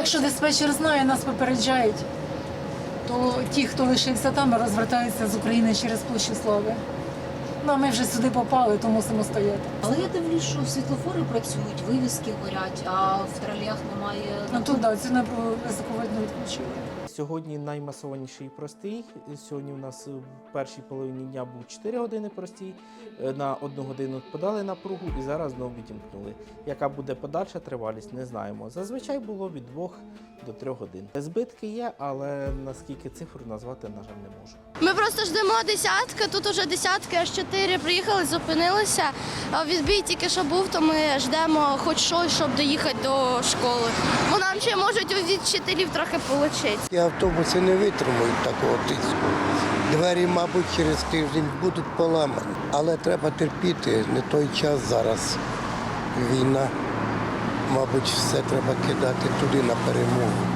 Якщо диспетчер знає, нас попереджають, то ті, хто лишився там, розвертаються з України через площу слави. Ну, а ми вже сюди попали, то мусимо стояти. Але я дивлюсь, що світлофори працюють, вивіски горять, а в тролях немає. Ну тут да, цю напругу високовольтну відключили. Сьогодні наймасованіший простий. Сьогодні у нас в першій половині дня був 4 години простій. Е, На одну годину подали напругу і зараз знову відімкнули. Яка буде подальша тривалість, не знаємо. Зазвичай було від 2 до 3 годин. Збитки є, але наскільки цифру назвати, на жаль, не можу. Ми просто ждемо десятки, тут уже десятки, аж чотири приїхали, зупинилися. Відбій тільки що був, то ми ждемо хоч щось, щоб доїхати до школи. Бо нам ще можуть від вчителів трохи отримати. І автобуси не витримують такого тиску. Двері, мабуть, через тиждень будуть поламані. Але треба терпіти, не той час зараз. Війна. Мабуть, все треба кидати туди на перемогу.